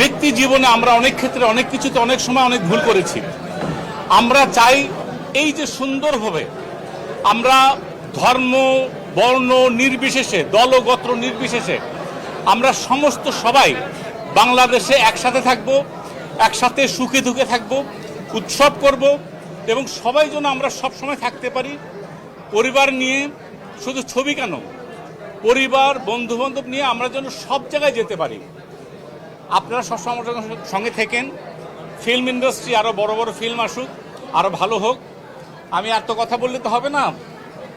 ব্যক্তি জীবনে আমরা অনেক ক্ষেত্রে অনেক কিছুতে অনেক সময় অনেক ভুল করেছি। আমরা চাই এই যে সুন্দরভাবে আমরা ধর্ম, বর্ণ নির্বিশেষে দলগত্র নির্বিশেষে আমরা সমস্ত সবাই বাংলাদেশে একসাথে থাকব, একসাথে সুখে দুঃখে থাকব, উৎসব করব এবং সবাই যেন আমরা সব সময় থাকতে পারি। পরিবার নিয়ে শুধু ছবি কেন? পরিবার বন্ধু বান্ধব নিয়ে আমরা যেন সব জায়গায় যেতে পারি। আপনারা সবসময় সঙ্গে থেকেন। ফিল্ম ইন্ডাস্ট্রি আরও বড় বড় ফিল্ম আসুক আরও ভালো হোক। আমি আর তো কথা বললে তো হবে না।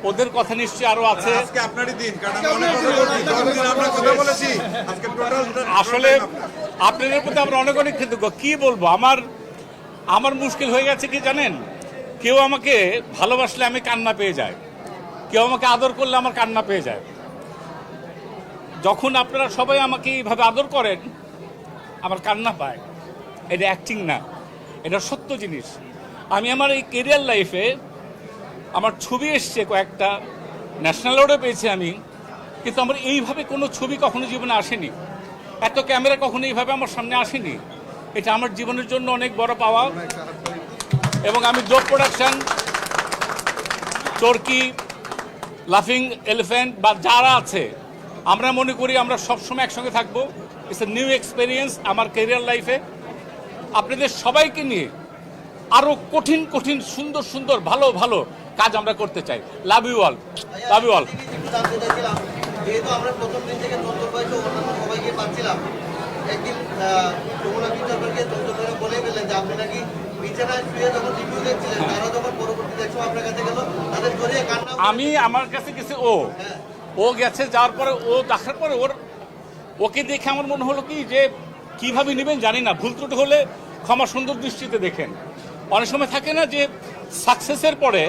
ওদের কথা নিশ্চয়ই আরও আছে। আজকে আপনারই দিন আমরা কথা বলছি যতদিন আমরা কথা বলেছি। আসলে আপনাদের প্রতি আমরা অনেক অনেক কৃতজ্ঞ। কি বলব? আমার আমার মুশকিল হয়ে গেছে কি জানেন? কেউ আমাকে ভালোবাসলে আমি কান্না পেয়ে যায় কেউ আমাকে আদর করলে আমার কান্না পেয়ে যায়। যখন আপনারা সবাই আমাকে এইভাবে আদর করেন আমার কান্না পায়। এটা অ্যাক্টিং না। এটা সত্য জিনিস। আমি আমার এই কেরিয়ার লাইফে আমার ছবি এসছে কয়েকটা। ন্যাশনাল অ্যাওয়ার্ডও পেয়েছি আমি। কিন্তু আমার এইভাবে কোনো ছবি কখনো জীবনে আসেনি। এত ক্যামেরা কখনো এইভাবে আমার সামনে আসেনি। এটা আমার জীবনের জন্য অনেক বড় পাওয়া। এবং আমি জব প্রোডাকশন টর্কি লাফিং এলিফ্যান্ট বা যারা আছে, আমরা মনে করি আমরা সবসময় একসঙ্গে থাকব। ইটস এ নিউ এক্সপিরিয়েন্স আমার ক্যারিয়ার লাইফে আপনাদের সবাইকে নিয়ে আরও কঠিন কঠিন সুন্দর সুন্দর ভালো ভালো কাজ আমরা করতে চাই। Love you all love you all যেহেতু আমরা প্রথম দিন থেকে তন্তর অন্যান্য সবাইকে পাচ্ছিলাম। একদিন যমুনা বলে ফেললেন যে আপনি নাকি বিছানায় শুয়ে যখন রিভিউ দেখছিলেন তারা যখন পরবর্তী দেখছ আপনার কাছে গেল তাদের জড়িয়ে কান্না আমি আমার কাছে গেছে ও। ও গেছে যাওয়ার পরে ও দেখার পরে ওর ওকে দেখে আমার মনে হলো কি যে কীভাবে নেবেন জানি না। ভুল ত্রুটি হলে ক্ষমা সুন্দর দৃষ্টিতে দেখেন। অনেক সময় থাকে না যে সাকসেসের পরে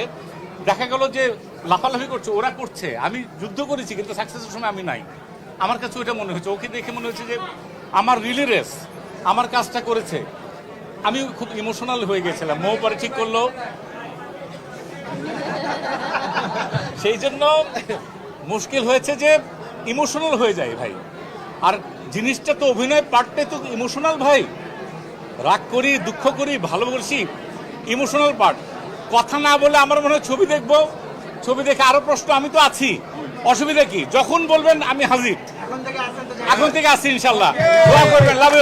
দেখা গেল যে লাফালাফি করছে, ওরা করছে। আমি যুদ্ধ করেছি, কিন্তু সাকসেসের সময় আমি নাই। আমার কাছে ওইটা মনে হয়েছে। ওকে দেখে মনে হয়েছে যে আমার রিলি রেস আমার কাজটা করেছে। আমি খুব ইমোশনাল হয়ে গেছিলাম। মৌ পরে ঠিক করল। সেই জন্য মুশকিল হয়েছে যে ইমোশনাল হয়ে যায় ভাই। আর জিনিসটা তো অভিনয় পার্টটাই তো ইমোশনাল ভাই। রাগ করি দুঃখ করি ভালোবাসি ইমোশনাল পার্ট কথা না বলে আমার মনে হয় ছবি দেখব। ছবি দেখে আরও প্রশ্ন আমি তো আছি। অসুবিধা কি? যখন বলবেন আমি হাজির। এখন থেকে আসছি ইনশাল্লাহ। দোয়া করবেন লাভ